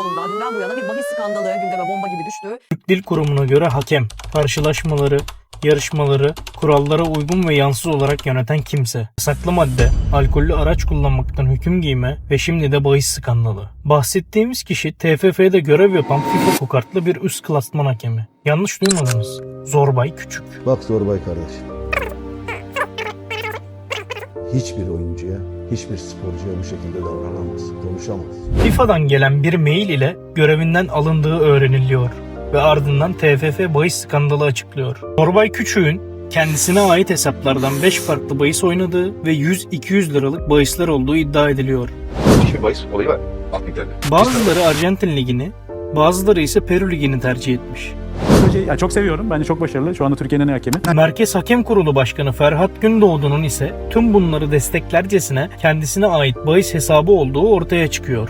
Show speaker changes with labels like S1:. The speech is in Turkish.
S1: futbolunda dünden bu yana bir bahis skandalı gündeme bomba gibi düştü.
S2: Türk Dil Kurumu'na göre hakem, karşılaşmaları, yarışmaları kurallara uygun ve yansız olarak yöneten kimse. Yasaklı madde, alkollü araç kullanmaktan hüküm giyme ve şimdi de bahis skandalı. Bahsettiğimiz kişi TFF'de görev yapan FIFA kokartlı bir üst klasman hakemi. Yanlış duymadınız. Zorbay Küçük.
S3: Bak Zorbay kardeşim. Hiçbir oyuncuya, hiçbir sporcuya bu şekilde davranamaz, konuşamaz.
S2: FIFA'dan gelen bir mail ile görevinden alındığı öğreniliyor ve ardından TFF bahis skandalı açıklıyor. Zorbay Küçük'ün kendisine ait hesaplardan 5 farklı bahis oynadığı ve 100-200 liralık bahisler olduğu iddia ediliyor.
S4: Hiçbir bahis olayı var.
S2: Bazıları Arjantin Ligi'ni, bazıları ise Peru Ligi'ni tercih etmiş.
S5: Hocayı yani çok seviyorum. Bence çok başarılı. Şu anda Türkiye'nin en hakemi.
S2: Merkez Hakem Kurulu Başkanı Ferhat Gündoğdu'nun ise tüm bunları desteklercesine kendisine ait bahis hesabı olduğu ortaya çıkıyor.